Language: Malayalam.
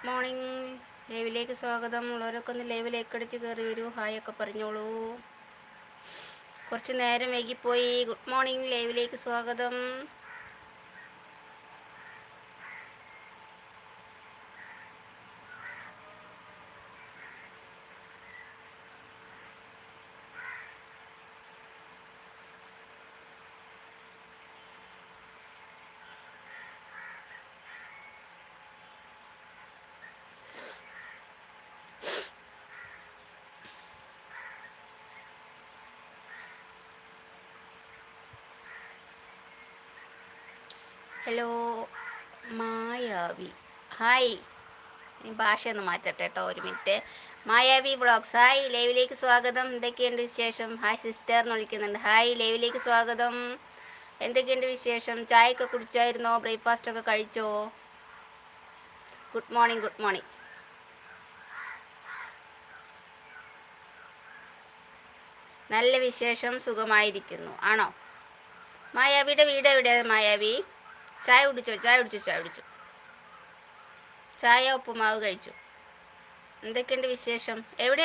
Good morning. ലൈവിലേക്ക് സ്വാഗതം. ഉള്ളവരൊക്കെ ഒന്ന് ലൈവിലേക്ക് അടിച്ച് കയറി വരൂ. ഹായ് ഒക്കെ പറഞ്ഞോളൂ. കുറച്ച് നേരം വൈകിപ്പോയി. Good morning. ലൈവിലേക്ക് സ്വാഗതം. ഹലോ മായാവി. ഹായ്. ഭാഷയൊന്ന് മാറ്റട്ടെ കേട്ടോ ഒരു മിനിറ്റ്. മായാവി ബ്ലോഗ്സ് ഹായ് ലൈവിലേക്ക് സ്വാഗതം. എന്തൊക്കെയുണ്ട് വിശേഷം? ഹായ് സിസ്റ്റർ എന്ന് വിളിക്കുന്നുണ്ട്. ഹായ് ലൈവിലേക്ക് സ്വാഗതം. എന്തൊക്കെയുണ്ട് വിശേഷം? ചായയൊക്കെ കുടിച്ചായിരുന്നോ? ബ്രേക്ക്ഫാസ്റ്റ് ഒക്കെ കഴിച്ചോ? Good morning good morning. നല്ല വിശേഷം സുഖമായിരിക്കുന്നു. ആണോ? മായാവിയുടെ വീട് എവിടെയാണ് മായാവി? ചായ കുടിച്ചോ ചായ കുടിച്ചോ ചായ കുടിച്ചു. ചായ ഉപ്പുമാവ് കഴിച്ചു. എന്തൊക്കെയുണ്ട് വിശേഷം? എവിടെ